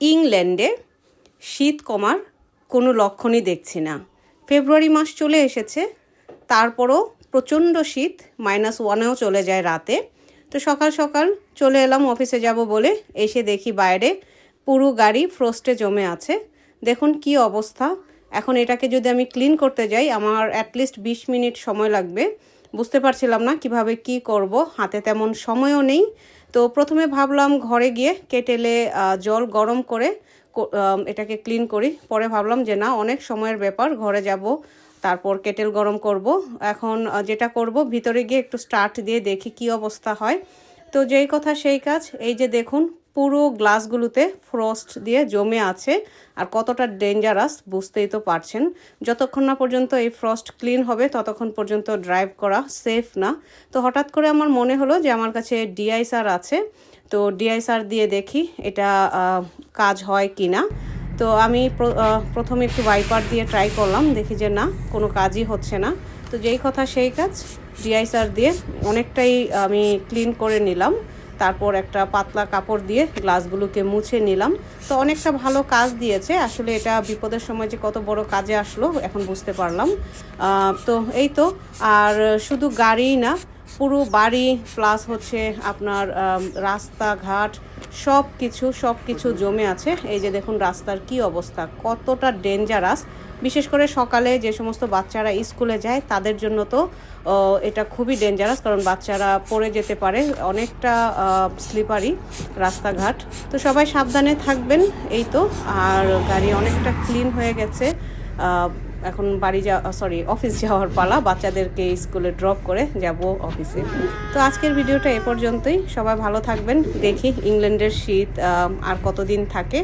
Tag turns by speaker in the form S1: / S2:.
S1: ইংল্যান্ডে শীত কমার কোনো লক্ষণই দেখছি না। ফেব্রুয়ারি মাস চলে এসেছে, তারপরও প্রচণ্ড শীত মাইনাস ওয়ানেও চলে যায় রাতে। তো সকাল সকাল চলে এলাম অফিসে যাব বলে এসে দেখি বাইরে পুরো গাড়ি ফ্রস্টে জমে আছে। দেখুন কি অবস্থা। এখন এটাকে যদি আমি ক্লিন করতে যাই, আমার অ্যাটলিস্ট বিশ মিনিট সময় লাগবে। বুঝতে পারছিলাম না কীভাবে কি করব। হাতে তেমন সময়ও নেই। তো প্রথমে ভাবলাম ঘরে গিয়ে কেটেলে জল গরম করে এটাকে ক্লিন করি। পরে ভাবলাম যে না, অনেক সময়ের ব্যাপার, ঘরে যাব, তারপর কেটেল গরম করব। এখন যেটা করব, ভিতরে গিয়ে একটু স্টার্ট দিয়ে দেখি কি অবস্থা হয়। তো যেই কথা সেই কাজ, এই যে দেখুন পুরো গ্লাসগুলোতে ফ্রস্ট দিয়ে জমে আছে আর কতটা ডেঞ্জারাস বুঝতেই তো পারছেন। যতক্ষণ না পর্যন্ত এই ফ্রস্ট ক্লিন হবে, ততক্ষণ পর্যন্ত ড্রাইভ করা সেফ না। তো হঠাৎ করে আমার মনে হলো যে আমার কাছে ডিআইসার আছে, তো ডিআইসার দিয়ে দেখি এটা কাজ হয় কি না তো আমি প্রথমে একটু ওয়াইপার দিয়ে ট্রাই করলাম, দেখি যে না, কোনো কাজই হচ্ছে না। তো যেই কথা সেই কাজ ডিআইসার দিয়ে অনেকটাই আমি ক্লিন করে নিলাম। তারপর একটা পাতলা কাপড় দিয়ে গ্লাসগুলোকে মুছে নিলাম। তো অনেকটা ভালো কাজ দিয়েছে। আসলে এটা বিপদের সময় যে কত বড় কাজে আসলো, এখন বুঝতে পারলাম। তো এই তো, আর শুধু গাড়িই না পুরো বাড়ি প্লাস হচ্ছে আপনার রাস্তাঘাট সব কিছু সব কিছু জমে আছে। এই যে দেখুন রাস্তার কি অবস্থা, কতটা ডেঞ্জারাস বিশেষ করে সকালে যে সমস্ত বাচ্চারা স্কুলে যায়, তাদের জন্য তো এটা খুবই ডেঞ্জারাস কারণ বাচ্চারা পড়ে যেতে পারে অনেকটা স্লিপারি রাস্তাঘাট। তো সবাই সাবধানে থাকবেন, এই তো। আর গাড়ি অনেকটা ক্লিন হয়ে গেছে। এখন বাড়ি যাওয়া সরি অফিস যাওয়ার পালা, বাচ্চাদেরকে স্কুলে ড্রপ করে যাব অফিসে তো আজকের ভিডিওটা এ পর্যন্তই। সবাই ভালো থাকবেন, দেখি ইংল্যান্ডের শীত আর কতদিন থাকে।